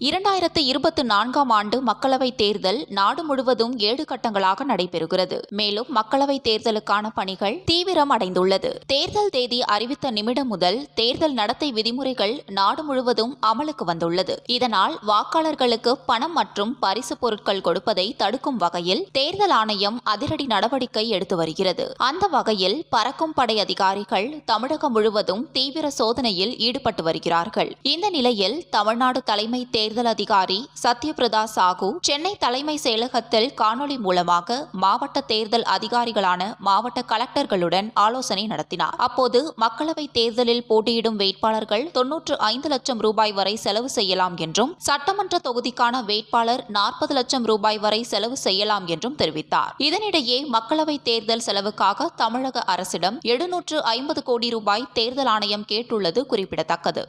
இரண்டாயிரத்து இருபத்தி நான்காம் ஆண்டு மக்களவைத் தேர்தல் நாடு முழுவதும் ஏழு கட்டங்களாக நடைபெறுகிறது. மேலும் மக்களவைத் தேர்தலுக்கான பணிகள் தீவிரம் அடைந்துள்ளது. தேர்தல் தேதி அறிவித்த நிமிடம் முதல் தேர்தல் நடத்தை விதிமுறைகள் நாடு முழுவதும் அமலுக்கு வந்துள்ளது. இதனால் வாக்காளர்களுக்கு பணம் மற்றும் பரிசு பொருட்கள் கொடுப்பதை தடுக்கும் வகையில் தேர்தல் ஆணையம் அதிரடி நடவடிக்கை எடுத்து வருகிறது. அந்த வகையில் பறக்கும் படை அதிகாரிகள் தமிழகம் முழுவதும் தீவிர சோதனையில் ஈடுபட்டு வருகிறார்கள். இந்த நிலையில் தமிழ்நாடு தலைமை தேர்தல் தேர்தல் அதிகாரி சத்யபிரதா சாகு சென்னை தலைமை செயலகத்தில் காணொலி மூலமாக மாவட்ட தேர்தல் அதிகாரிகளான மாவட்ட கலெக்டர்களுடன் ஆலோசனை நடத்தினார். அப்போது மக்களவை தேர்தலில் போட்டியிடும் வேட்பாளர்கள் தொன்னூற்று ஐந்து லட்சம் ரூபாய் வரை செலவு செய்யலாம் என்றும் சட்டமன்ற தொகுதிக்கான வேட்பாளர் நாற்பது லட்சம் ரூபாய் வரை செலவு செய்யலாம் என்றும் தெரிவித்தார். இதனிடையே மக்களவை தேர்தல் செலவுக்காக தமிழக அரசிடம் எழுநூற்று ஐம்பது கோடி ரூபாய் தேர்தல் ஆணையம் கேட்டுள்ளது குறிப்பிடத்தக்கது.